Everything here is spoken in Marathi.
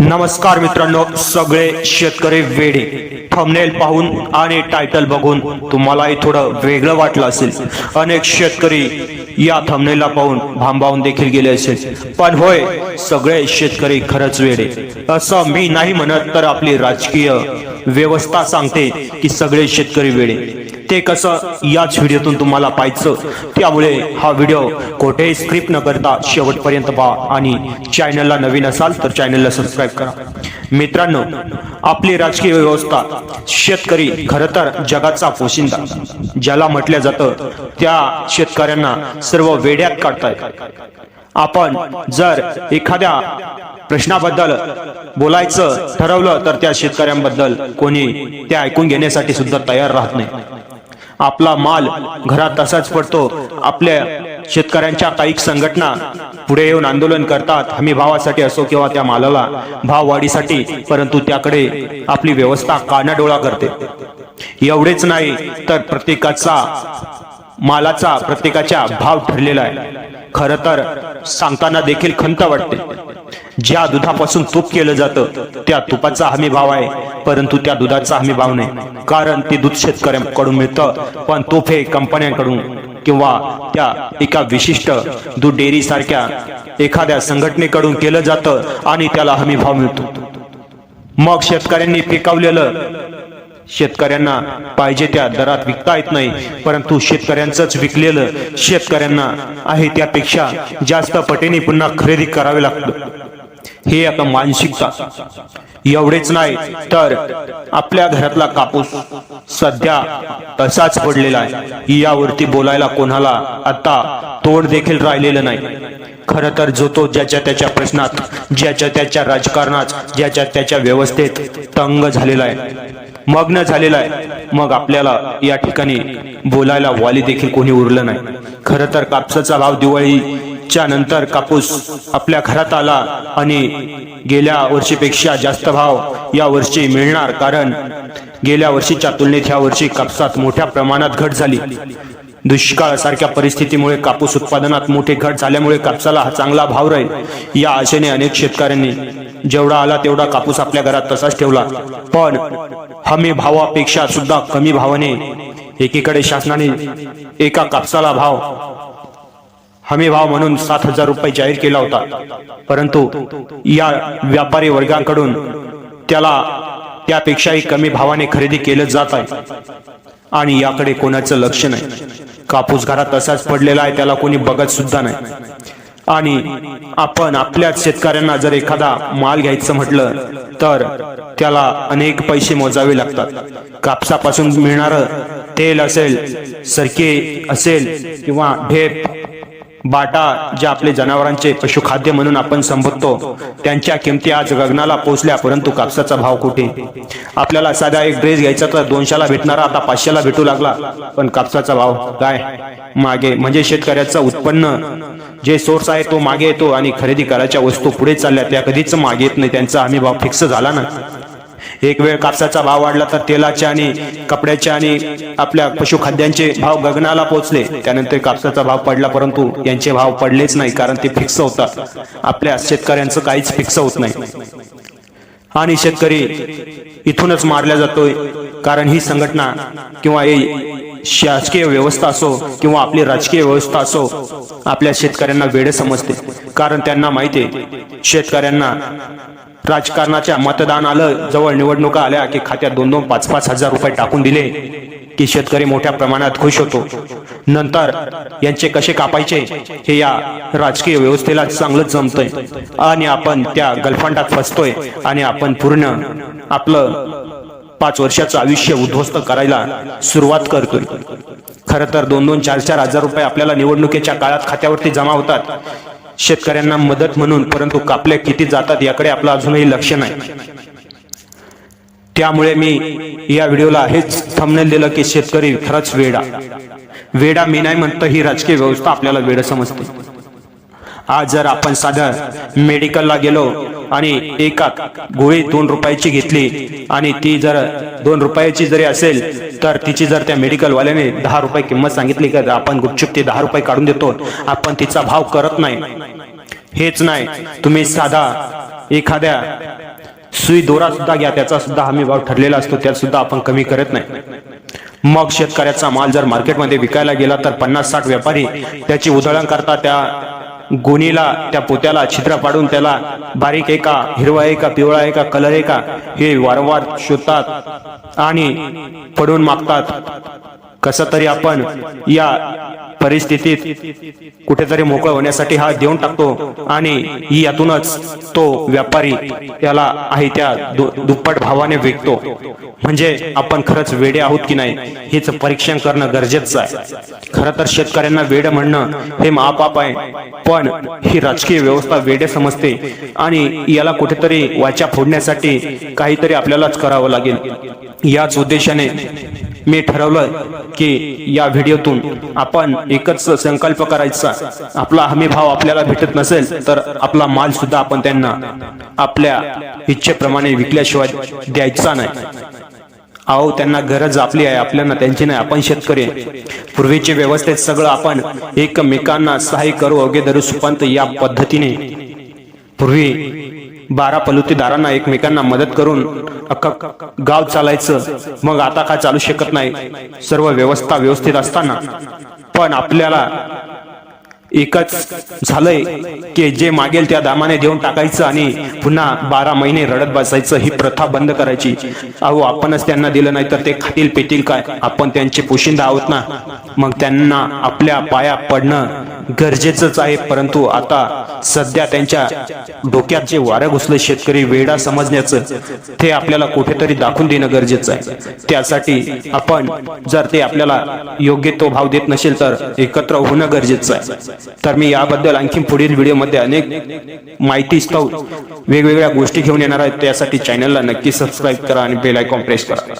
नमस्कार मित्रांनो सगळे शेतकरी वेडे. थंबनेल पाहून आणि टायटल बघून तुम्हालाही थोडं वेगळं वाटलं असेल. अनेक शेतकरी या थंबनेलला पाहून भांबावून देखील गेले असेल. पण होय सगळे शेतकरी खरंच वेडे. असं मी नाही म्हणत तर आपली राजकीय व्यवस्था सांगते की सगळे शेतकरी वेडे. ते कसं याच व्हिडिओतून तुम्हाला पाहायचं. त्यामुळे हा व्हिडिओ कोठेही स्क्रिप्ट न करता शेवटपर्यंत पहा आणि चॅनलला नवीन असाल तर चॅनलला सबस्क्राईब करा. मित्रांनो आपली राजकीय व्यवस्था शेतकरी खर तर जगाचा पोशिंदा ज्याला म्हटलं जातं त्या शेतकऱ्यांना सर्व वेड्यात काढतायत. आपण जर एखाद्या प्रश्नाबद्दल बोलायचं ठरवलं तर त्या शेतकऱ्यांबद्दल कोणी ते ऐकून घेण्यासाठी सुद्धा तयार राहत नाही. आपला माल घरात तसाच पडतो. आपल्या शेतकऱ्यांच्या काही संघटना पुढे येऊन आंदोलन करतात. हमी भावासाठी असो किंवा त्या मालाला भाव वाढीसाठी परंतु त्याकडे आपली व्यवस्था कानाडोळा करते. एवढेच नाही तर प्रत्येकाचा मालाचा प्रत्येकाच्या भाव ठरलेला आहे. खर तर सांगताना देखील खंत वाटते. ज्या दुधापासून तूप केलं जातं त्या तुपाचा हमी भाव आहे. परंतु त्या दुधाचा हमी भाव नाही. कारण ते दूध शेतकऱ्यांकडून मिळतं पण तूप हे कंपन्यांकडून किंवा त्या एका विशिष्ट दूध डेअरी सारख्या एखाद्या संघटनेकडून केलं जातं आणि त्याला हमी भाव मिळतो. मग शेतकऱ्यांनी पिकवलेलं शेतकऱ्यांना पाहिजे त्या दरात विकता येत नाही परंतु शेतकऱ्यांचंच विकलेलं शेतकऱ्यांना आहे त्यापेक्षा जास्त पटीने पुन्हा खरेदी करावे लागतं. हे आता मानसिकता. एवढेच नाही तर आपल्या घरातला कापूस सध्या तसाच पडलेला आहे. यावरती बोलायला कोणाला आता तोड देखील राहिलेलं नाही. खर तर जो तो ज्याच्या त्याच्या प्रश्नात ज्याच्या त्याच्या राजकारणात ज्याच्या त्याच्या व्यवस्थेत तंग झालेला आहे. मग्न झालेला आहे. मग आपल्याला या ठिकाणी बोलायला वाली देखील कोणी उरलं नाही. खर तर कापसाचा भाव च्या नंतर कापूस आपल्या घरात आला आणि गेल्या वर्षीपेक्षा जास्त भाव या वर्षी मिळणार कारण गेल्या वर्षीच्या तुलनेत ह्या वर्षी कापसात मोठ्या प्रमाणात घट झाली. दुष्काळ सारख्या परिस्थितीमुळे कापूस उत्पादनात मोठी घट झाल्यामुळे कापसाला हा चांगला भाव राहील. या आशेने अनेक शेतकऱ्यांनी जेवढा आला तेवढा कापूस आपल्या घरात तसाच ठेवला. पण हमी भावापेक्षा सुद्धा कमी भावाने एकीकडे शासनाने एका कापसाला भाव हमी भाव म्हणून सात हजार रुपये जाहीर केला होता. परंतु या व्यापारी वर्गाकडून त्याला त्यापेक्षाही कमी भावाने खरेदी केलं जात आहे. आणि याकडे कोणाचं लक्ष नाही. कापूस घरात तसाच पडलेला आहे त्याला कोणी बघत सुद्धा नाही. आणि आपण आपल्याच शेतकऱ्यांना जर एखादा माल घ्यायचं म्हटलं तर त्याला अनेक पैसे मोजावे लागतात. कापसापासून मिळणार तेल असेल सरके असेल किंवा ढेप बाटा जे आपले जनावरांचे पशुखाद्य म्हणून आपण संबोधतो त्यांच्या किमती आज गगनाला पोहोचल्या परंतु कापसाचा भाव कुठे? आपल्याला साधा एक ड्रेस घ्यायचा तर दोनशेला भेटणारा आता पाचशेला भेटू लागला. पण कापसाचा भाव काय? मागे म्हणजे शेतकऱ्याचं उत्पन्न. जे सोर्स आहे तो मागे येतो आणि खरेदी करायच्या वस्तू पुढे चालल्या त्या कधीच मागे येत नाही त्यांचा हमी भाव फिक्स झाला ना? एक वेळ कापसाचा भाव वाढला तर तेलाचे आणि कपड्याचे आणि आपल्या पशुखाद्यांचे भाव गगनाला पोहोचले त्यानंतर कापसाचा भाव पडला परंतु यांचे भाव पडलेच नाही कारण ते फिक्स होतात आपल्या शेतकऱ्यांचं काहीच फिक्स होत नाही. आणि शेतकरी इथूनच मारला जातोय. कारण ही संघटना किंवा शासकीय व्यवस्था असो किंवा आपली राजकीय व्यवस्था असो आपल्या शेतकऱ्यांना वेळ समजते. कारण त्यांना माहिती आहे शेतकऱ्यांना राजकारणाच्या मतदान आलं जवळ निवडणुका आल्या की खात्यात दोन दोन पाच पाच हजार रुपये टाकून दिले की शेतकरी मोठ्या प्रमाणात खुश होतो. नंतर यांचे कसे कापायचे हे या राजकीय व्यवस्थेला चांगलंच जमतंय. आणि आपण त्या गलफंडात फसतोय आणि आपण पूर्ण आपलं पाच वर्षाचं आयुष्य उद्ध्वस्त करायला सुरुवात करतोय. खर तर दोन दोन चार चार हजार रुपये आपल्याला निवडणुकीच्या काळात खात्यावरती जमा होतात. शेतकऱ्यांना मदत म्हणून परंतु कापले किती जातात याकडे आपलं अजूनही लक्ष नाही. त्यामुळे मी या व्हिडिओला हेच थंबनेल दिलं की शेतकरी खरंच वेडा. वेडा मी नाही म्हणतो ही राजकीय व्यवस्था आपल्याला वेड समजते. आज जर आपण साधं मेडिकलला गेलो आणि एका गोळी दोन रुपयाची घेतली आणि ती जर दोन रुपयाची जरी असेल तर तिची जर त्या मेडिकलवाल्याने दहा रुपये किंमत सांगितली तर आपण गुपचूप ते दहा रुपये काढून देतो. आपण तिचा भाव करत नाही. हेच नाही. तुम्ही साधा एखाद्या सुई दोरा सुद्धा घ्या त्याचा सुद्धा हमी भाव ठरलेला असतो त्यात सुद्धा आपण कमी करत नाही. मग शेतकऱ्याचा माल जर मार्केटमध्ये विकायला गेला तर पन्नास साठ व्यापारी त्याची उधळण करता त्या गोणीला त्या पोत्याला छिद्र पाडून त्याला बारीक आहे का हिरवा आहे का पिवळा आहे का कलर आहे का हे वारंवार शोधतात आणि पडून मागतात. कसं तरी आपण या परिस्थितीत कुठेतरी मोकळ होण्यासाठी हा देऊन टाकतो आणि यातूनच तो व्यापारी त्याला आहे त्या दु- दुप्पट भावाने विकतो. म्हणजे आपण खरंच वेडे आहोत की नाही हेच परीक्षण करणं गरजेचं आहे. खरं तर शेतकऱ्यांना वेड म्हणणं हे महापाप आहे पण ही राजकीय व्यवस्था वेडे समजते आणि याला कुठेतरी वाचा फोडण्यासाठी काहीतरी आपल्यालाच करावं लागेल. याच उद्देशाने मी ठरवलं की या व्हिडिओतून आपण एकच संकल्प करायचा. आपला हमी भाव आपल्याला भेटत नसेल तर आपला माल सुद्धा आपण त्यांना आपल्या इच्छेप्रमाणे विकल्याशिवाय द्यायचा नाही. अहो त्यांना गरज आपली आहे आपल्याला त्यांची नाही आपण शेतकरी पूर्वीचे व्यवस्थेत सगळं आपण एकमेकांना सहाय्य करू अवघे धरू सुपंत या पद्धतीने. पूर्वी बारा पलुतीदारांना एकमेकांना मदत करून अख्खा गाव चालायचं. मग आता काय चालू शकत नाही. सर्व व्यवस्था व्यवस्थित असताना. पण आपल्याला एकच झालंय की जे मागेल त्या दामाने देऊन टाकायचं आणि पुन्हा बारा महिने रडत बसायचं ही प्रथा बंद करायची. अहो आपणच त्यांना दिलं नाही तर ते खातील पेतील काय? आपण त्यांचे पोशिंदा आहोत ना? मग त्यांना आपल्या पाया पडणं गरजेचंच आहे. परंतु आता सध्या त्यांच्या डोक्यात जे वारं घुसले शेतकरी वेडा समजण्याचं ते आपल्याला कुठेतरी दाखवून देणं गरजेचं आहे. त्यासाठी आपण जर ते आपल्याला योग्य तो भाव देत नसेल तर एकत्र होणं गरजेचं आहे. तर मी याबद्दल आणखी पुढील व्हिडिओमध्ये अनेक माहिती स्तव वेगवेगळ्या गोष्टी घेऊन येणार आहेत त्यासाठी चॅनलला नक्की सबस्क्राईब करा आणि बेल आयकॉन प्रेस करा.